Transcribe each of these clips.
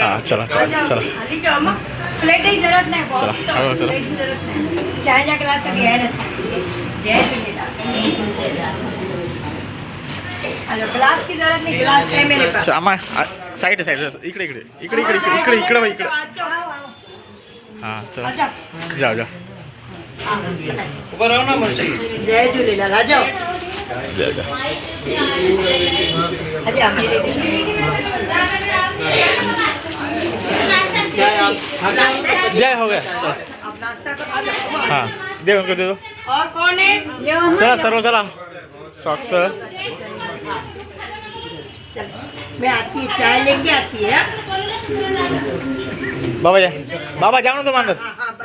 हा चला चला चला। प्लेटही जरत नाही चला, हळू चला. जरत चायचा ग्लास घ्यायला जय झूलेलाल ग्लास। की ज़रूरत नहीं ग्लास है मेरे पास। चला साईड साईड इकडे इकडे इकडे इकडे इकडे इकडे बघ, इकडे। हा चला अच्छा जा जा जय झूलेलाल आ जा जा आम्ही जय हो गया। हाँ दे उनको, दे दो। चला, सर्व चला। सॉक्स मैं बाबा या बाबा, जाओ ना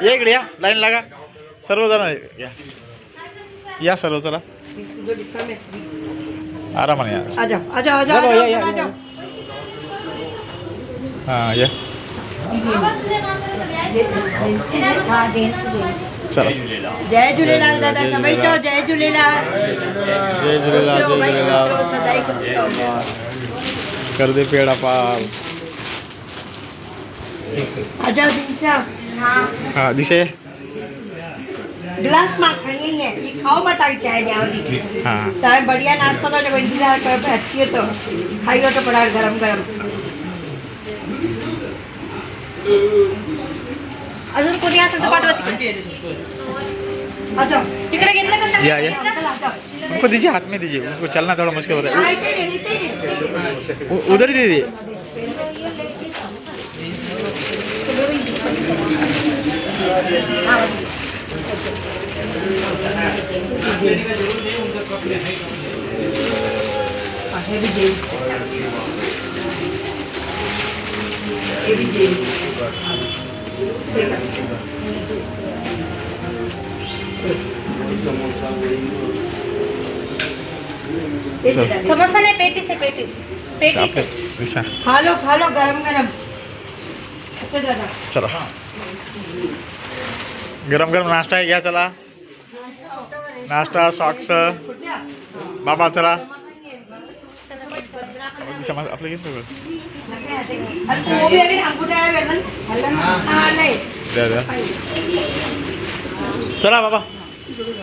या इकडे या लाईन लागा। सर्वजण या या सर्व चला। तुझे डिस्का में चली आरामाने या आ। जाओ आ जाओ आ जाओ, या, या, जाओ, आ या. हाँ हाँ जेंट्स जेंट्स चला। जय झूलेलाल दादा सभई चओ जय झूलेलाल। जय झूलेलाल जय झूलेलाल। सदाई खुश रहो। कर दे पेड़ा पाल। आ जाओ दिनशा हाँ दिशे। ग्लास में खड़ी है ये खाओ मत आई चाय ने आवदी हाँ તમે बढ़िया नाश्ता तो जो इंतज़ार कर पे अच्छी है तो खाइयो तो पड़ा गरम गरम अजून कोणी असेल तर पाठवत आ जाओ तिकडे घेतलं का या या जाओ उनको दीजिए हाथ में दीजिए उनको चलना थोड़ा मुश्किल हो रहा हाँ, उधर ही दीजिए हाँ, ये है। समोसा नाही पेटी से पेटीस आपले आहे. खा लो खा लो गरम गरम. अच्छा दादा चला. गरम गरम नाश्ता आहे घ्या चला नाश्ता सॉक्स कुठल्या? बाबा चला दिशा माझं आपलं घेतो का? नक्की आहे ते. अरे तू उभी आहे अंगुठा आहे वेलन? हल्ला ना. हा, नाही द्या द्या चला बाबा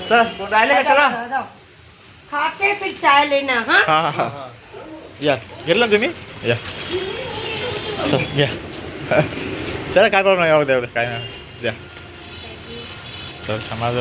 चला राहिले का चला जाओ, जाओ. खा के फिर चाय लेना हाँ हा हा हा या घेतलं ना तुम्ही या चल घ्या चला काय प्रॉब्लेम नाही द्या द्या काय नाही द्या चल समाज